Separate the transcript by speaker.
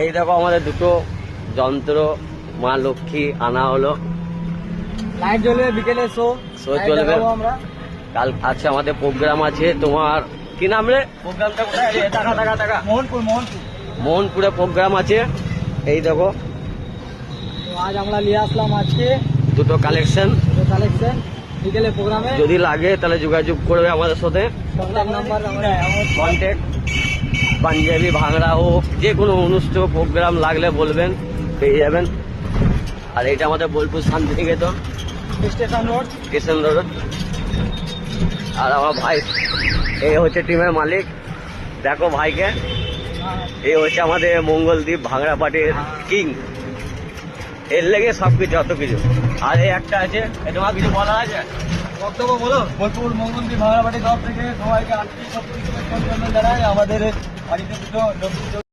Speaker 1: এই দেখো আমাদের দুটো যন্ত্র মা লক্ষ্মী আনা হলো।
Speaker 2: লাইট জ্বলবে বিকেলে শো।
Speaker 1: Show চলবে। কাল আজকে আমাদের প্রোগ্রাম আছে তোমার কি নাম রে? প্রোগ্রামটা কোথায়? টাকা টাকা টাকা।
Speaker 2: মোহনপুর মোহনপুর।
Speaker 1: মোহনপুরে প্রোগ্রাম আছে। এই দেখো
Speaker 2: আজ আমরা নিয়ে আসলাম আজকে
Speaker 1: দুটো কালেকশন
Speaker 2: কালেকশন বিকেলে প্রোগ্রামে।
Speaker 1: যদি লাগে তাহলে যোগাযোগ করবে আমাদের সাথে।
Speaker 2: কন্ট্যাক্ট নাম্বার
Speaker 1: কন্ট্যাক্ট পাঞ্জাবি ভাঙড়া হোক যে কোনো অনুষ্ঠান প্রোগ্রাম লাগলে বলবেন পেয়ে যাবেন। আর এটা আমাদের Bolpur Santiniketan
Speaker 2: station road.
Speaker 1: Station road. আর আমার ভাই এই হচ্ছে টিমের মালিক। দেখো ভাইকে। এই হচ্ছে আমাদের মঙ্গলদ্বীপ ভাঙড়া পাটির কিং। এর লেগে সব কিছু অত কিছু। আর এই একটা আছে তোমার কিছু বলা আছে?
Speaker 2: বক্তব্য বলো। বোলপুর মঙ্গলদী ভাঙাবাড়ি তরফ থেকে সবাইকে আন্তরিক কিছু জানাই আমাদের বাড়িতে দুটো